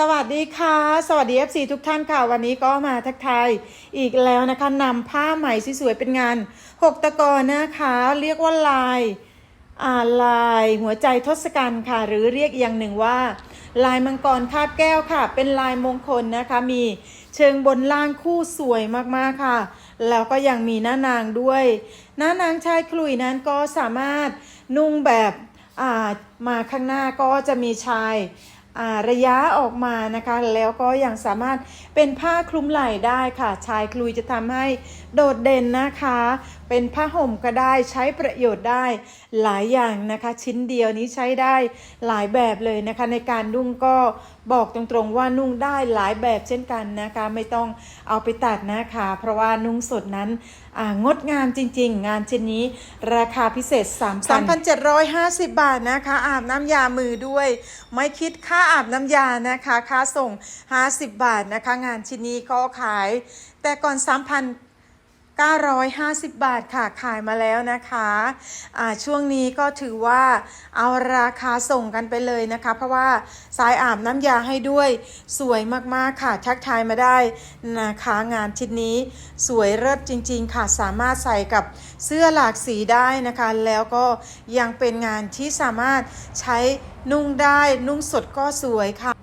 สวัสดีค่ะ สวัสดี FC ทุกท่านค่ะ วันนี้ก็มาทักทายอีกแล้วนะคะนำผ้าใหม่สวยๆเป็นงาน 6 ตะกอนนะคะ เรียกว่าลายอ่าลายหัวใจทศกัณฐ์ค่ะ หรือเรียกอย่างหนึ่งว่า ลายมังกรคาบแก้วค่ะ เป็นลายมงคลนะคะ มีเชิงบนล่างคู่สวยมากๆค่ะ แล้วก็ยังมีหน้านางด้วย หน้านางชายคลุยนั้นก็สามารถนุ่งแบบอ่ามาข้างหน้าก็จะมีชาย ระยะออกมานะคะ แล้วก็ยังสามารถเป็นผ้าคลุมไหล่ได้ค่ะ ชายคลุยจะทำให้โดดเด่นนะคะ เป็นผ้าห่มก็ได้ใช้ประโยชน์ได้หลายอย่างนะคะ ชิ้นเดียวนี้ใช้ได้หลายแบบเลยนะคะ ในการนุ่งก็บอกตรงๆว่านุ่งได้หลายแบบเช่นกันนะคะ ไม่ต้องเอาไปตัดนะคะ เพราะว่านุ่งสดนั้นงดงามจริง ๆ งานชิ้นนี้ราคาพิเศษ3 3,750 บาทนะคะ อาบน้ำยามือด้วย ไม่คิดค่าอาบน้ำยานะคะ ค่าส่ง 50 บาทนะคะ งานชิ้นนี้ก็ขาย แต่ก่อน 3,000 950 บาทค่ะขายมาแล้วนะคะอ่าช่วงนี้ก็ถือว่าเอาราคาส่งกันไปเลยนะคะ เพราะว่าสายอาบน้ำยาให้ด้วยสวยมากๆค่ะ ทักทายมาได้นะคะงานชิ้นนี้สวยเลิศจริง ๆ ค่ะสามารถใส่กับเสื้อหลากสีได้นะคะ แล้วก็ยังเป็นงานที่สามารถใช้นุ่งได้นุ่งสดก็สวยค่ะ